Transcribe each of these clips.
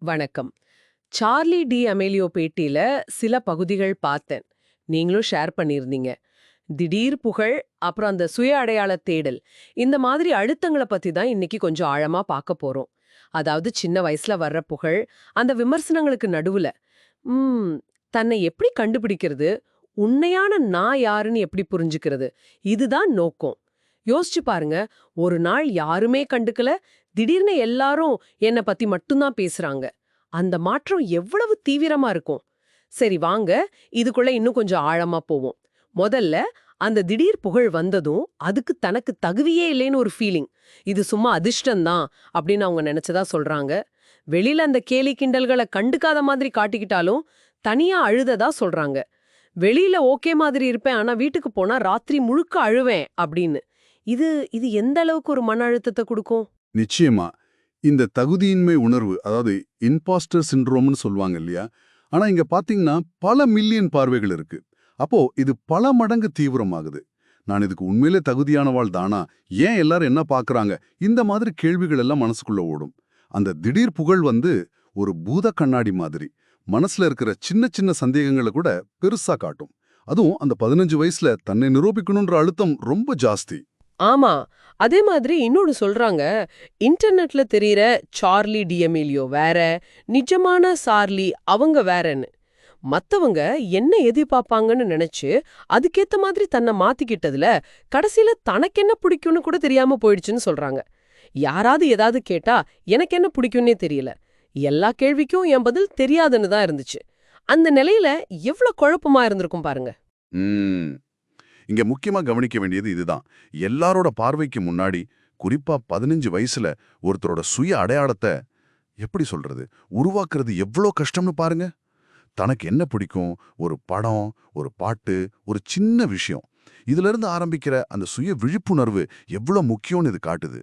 வணக்கம். Charlie D அமேலியோ பேட்டியில சில பகுதிகள் பார்த்தேன். நீங்களும் ஷேர் பண்ணியிருந்தீங்க. திடீர் புகழ் அப்புறம் அந்த சுய அடையாள தேடல். இந்த மாதிரி அழுத்தங்களை பத்தி தான் இன்னைக்கு கொஞ்சம் ஆழமா பார்க்க போறோம். அதாவது சின்ன வயசுல வர்ற புகழ் அந்த விமர்சனங்களுக்கு நடுவுல. ம் தன்னை எப்படி கண்டுபிடிக்கிறது? உண்மையான நான் யாருன்னு எப்படி புரிஞ்சுக்கிறது? இதுதான் நோக்கம். யோசிச்சு பாருங்க. ஒரு நாள் யாருமே கண்டுக்கல. திடீர்னு எல்லாரும் என்னை பத்தி மட்டும்தான் பேசுறாங்க. அந்த மாற்றம் எவ்வளவு தீவிரமா இருக்கும். சரி வாங்க. இதுக்குள்ள இன்னும் கொஞ்சம் ஆழமா போவோம். முதல்ல அந்த திடீர் புகழ் வந்ததும் அதுக்கு தனக்கு தகுதியே இல்லைன்னு ஒரு ஃபீலிங் இது சும்மா அதிர்ஷ்டம்தான் அப்படின்னு அவங்க நினைச்சதா சொல்றாங்க. வெளியில அந்த கேலி கிண்டல்களை கண்டுக்காத மாதிரி காட்டிக்கிட்டாலும் தனியா அழுததா சொல்றாங்க. வெளியில ஓகே மாதிரி இருப்பேன் ஆனா வீட்டுக்கு போனா ராத்திரி முழுக்க அழுவேன் அப்படின்னு. இது இது எந்த அளவுக்கு ஒரு மன அழுத்தத்தை கொடுக்கும்? நிச்சயமா. இந்த தகுதியின்மை உணர்வு அதாவது இன்பாஸ்டர் சிண்ட்ரோம்னு சொல்லுவாங்க இல்லையா? ஆனா இங்க பாத்தீங்கன்னா பல மில்லியன் பார்வைகள் இருக்கு. அப்போ இது பல மடங்கு தீவிரமாகுது. நான் இதுக்கு உண்மையிலே தகுதியானவாள் தானா? ஏன் எல்லாரும் என்ன பாக்குறாங்க? இந்த மாதிரி கேள்விகள் எல்லாம் மனசுக்குள்ள ஓடும். அந்த திடீர் புகழ் வந்து ஒரு பூத கண்ணாடி மாதிரி. மனசுல இருக்கிற சின்ன சின்ன சந்தேகங்களை கூட பெருசா காட்டும். அதுவும் அந்த பதினஞ்சு வயசுல தன்னை நிரூபிக்கணுன்ற அழுத்தம் ரொம்ப ஜாஸ்தி. ஆமா அதே மாதிரி இன்னொரு சொல்றாங்க இன்டர்நெட்ல தெரியற சார்லி டிஎமிலியோ வேற நிஜமான சார்லி அவங்க வேறன்னு. மத்தவங்க என்ன எதிர்பார்ப்பாங்கன்னு நினைச்சு அதுக்கேத்த மாதிரி தன்னை மாத்திக்கிட்டதுல கடைசியில தனக்கு என்ன பிடிக்கும்னு கூட தெரியாம போயிடுச்சுன்னு சொல்றாங்க. யாராவது ஏதாவது கேட்டா எனக்கு என்ன பிடிக்கும்னே தெரியல. எல்லா கேள்விக்கும் என் பதில் தெரியாதுன்னு தான் இருந்துச்சு. அந்த நிலையில எவ்வளவு குழப்பமா இருந்திருக்கும் பாருங்க. இங்க முக்கியமா கவனிக்க வேண்டியது இதுதான். எல்லாரோட பார்வைக்கு முன்னாடி குறிப்பா பதினஞ்சு வயசுல ஒருத்தரோட சுய அடையாளத்தை எப்படி சொல்றது? உருவாக்குறது எவ்வளோ கஷ்டம்னு பாருங்க. தனக்கு என்ன பிடிக்கும்? ஒரு படம் ஒரு பாட்டு ஒரு சின்ன விஷயம். இதுல இருந்து ஆரம்பிக்கிற அந்த சுய விழிப்புணர்வு எவ்வளோ முக்கியம்னு இது காட்டுது.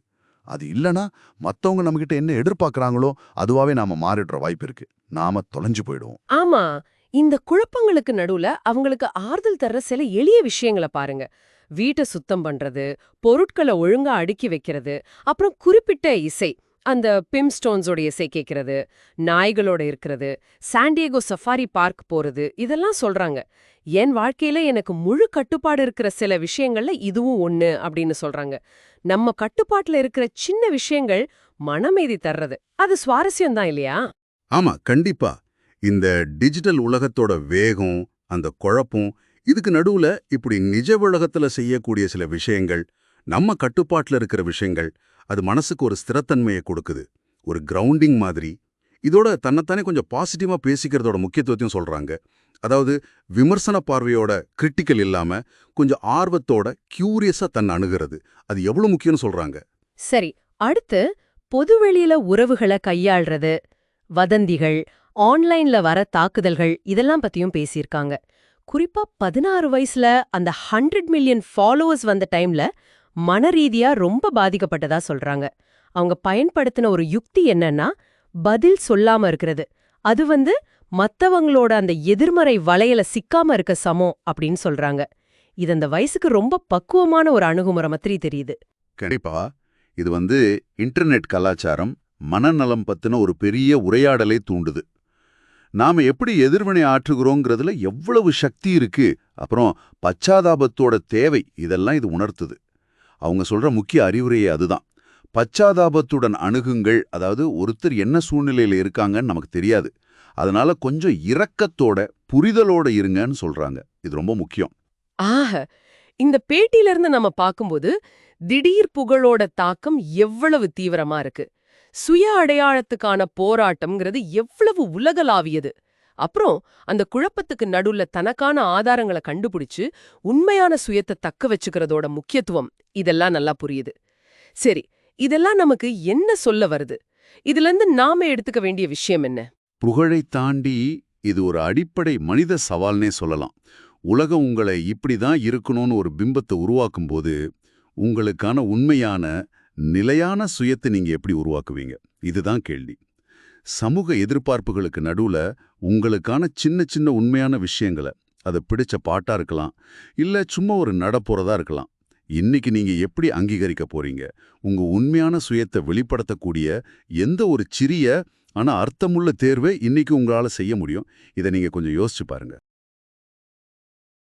அது இல்லனா மத்தவங்க நம்மகிட்ட என்ன எதிர்பார்க்கறாங்களோ அதுவாவே நாம மாறிடுற வாய்ப்பு இருக்கு. நாம தொலைஞ்சு போயிடுவோம். ஆமா. இந்த குழப்பங்களுக்கு நடுவுல அவங்களுக்கு ஆறுதல் தர்ற சில எளிய விஷயங்களை பாருங்க. வீட்டை சுத்தம் பண்றது பொருட்களை ஒழுங்கா அடுக்கி வைக்கிறது அப்புறம் குறிப்பிட்ட இசை அந்த பிம் ஸ்டோன்ஸோட இசை கேட்கறது நாய்களோட இருக்கிறது சாண்டியகோ சஃபாரி பார்க் போறது இதெல்லாம் சொல்றாங்க. என் வாழ்க்கையில எனக்கு முழு கட்டுப்பாடு இருக்கிற சில விஷயங்கள்ல இதுவும் ஒண்ணு அப்படின்னு சொல்றாங்க. நம்ம கட்டுப்பாட்டுல இருக்கிற சின்ன விஷயங்கள் மனமேதி தர்றது. அது சுவாரஸ்யம் தான் இல்லையா? ஆமா கண்டிப்பா. இந்த டிஜிட்டல் உலகத்தோட வேகம் அந்த குழப்பம் இதுக்கு நடுவுல இப்படி நிஜ உலகத்துல செய்யக்கூடிய சில விஷயங்கள் நம்ம கட்டுப்பாட்டுல இருக்கிற விஷயங்கள் அது மனசுக்கு ஒரு ஸ்திரத்தன்மையை கொடுக்குது. ஒரு கிரவுண்டிங் மாதிரி. இதோட தன்னைத்தானே கொஞ்சம் பாசிட்டிவாக பேசிக்கிறதோட முக்கியத்துவத்தையும் சொல்றாங்க. அதாவது விமர்சன பார்வையோட கிரிட்டிக்கல் இல்லாம கொஞ்சம் ஆர்வத்தோட கியூரியஸாக தன்னை அணுகிறது. அது எவ்வளோ முக்கியம்னு சொல்றாங்க. சரி அடுத்து பொதுவெளியில உறவுகளை கையாள்றது வதந்திகள் ஆன்லைன்ல வர தாக்குதல்கள் இதெல்லாம் பத்தியும் பேசியிருக்காங்க. குறிப்பா பதினாறு வயசுல அந்த ஹண்ட்ரட் மில்லியன் ஃபாலோவர்ஸ் வந்த டைம்ல மனரீதியா ரொம்ப பாதிக்கப்பட்டதா சொல்றாங்க. அவங்க பயன்படுத்தின ஒரு யுக்தி என்னன்னா பதில் சொல்லாம இருக்கிறது. அது வந்து மத்தவங்களோட அந்த எதிர்மறை வளையல சிக்காம இருக்க சமம் அப்படின்னு சொல்றாங்க. இது அந்த வயசுக்கு ரொம்ப பக்குவமான ஒரு அணுகுமுறை மாதிரி தெரியுது. கண்டிப்பா. இது வந்து இன்டர்நெட் கலாச்சாரம் மனநலம் பத்தின ஒரு பெரிய உரையாடலை தூண்டுது. நாம எப்படி எதிர்வினை ஆற்றுகிறோங்கிறதுல எவ்வளவு சக்தி இருக்கு அப்புறம் பச்சாதாபத்தோட தேவை இதெல்லாம் இது உணர்த்துது. அவங்க சொல்ற முக்கிய அறிவுரையே அதுதான். பச்சாதாபத்துடன் அணுகுங்கள் அதாவது ஒருத்தர் என்ன சூழ்நிலையில இருக்காங்கன்னு நமக்கு தெரியாது. அதனால கொஞ்சம் இரக்கத்தோட புரிதலோட இருங்கன்னு சொல்றாங்க. இது ரொம்ப முக்கியம். ஆக இந்த பேட்டியில இருந்து நம்ம பார்க்கும்போது திடீர் புகழோட தாக்கம் எவ்வளவு தீவிரமா இருக்கு. சுய அடையாளத்துக்கான போராட்டம்ங்கிறது எவ்வளவு உலகளாவியது. அப்புறம் அந்த குழப்பத்துக்கு நடுவுல தனக்கான ஆதாரங்களை கண்டுபிடிச்சு உண்மையான சுயத்தை தக்க வச்சுக்கிறதோட முக்கியத்துவம் இதெல்லாம் நல்லா புரியுது. சரி இதெல்லாம் நமக்கு என்ன சொல்ல வருது? இதுல இருந்து நாம எடுத்துக்க வேண்டிய விஷயம் என்ன? புகழை தாண்டி இது ஒரு அடிப்படை மனித சவால்னே சொல்லலாம். உலகம் உங்களை இப்படி தான் இருக்கணும்னு ஒரு பிம்பத்தை உருவாக்கும்போது உங்களுக்கான உண்மையான நிலையான சுயத்தை நீங்க எப்படி உருவாக்குவீங்க? இதுதான் கேள்வி. சமூக எதிர்பார்ப்புகளுக்கு நடுவுல உங்களுக்கான சின்ன சின்ன உண்மையான விஷயங்களை அதை பிடிச்ச பாட்டா இருக்கலாம் இல்ல சும்மா ஒரு நடப்போறதா இருக்கலாம். இன்னைக்கு நீங்க எப்படி அங்கீகரிக்க போறீங்க? உங்க உண்மையான சுயத்தை வெளிப்படுத்தக்கூடிய எந்த ஒரு சிறிய ஆனா அர்த்தமுள்ள தேர்வை இன்னைக்கு உங்களால செய்ய முடியும். இதை நீங்க கொஞ்சம் யோசிச்சு பாருங்க.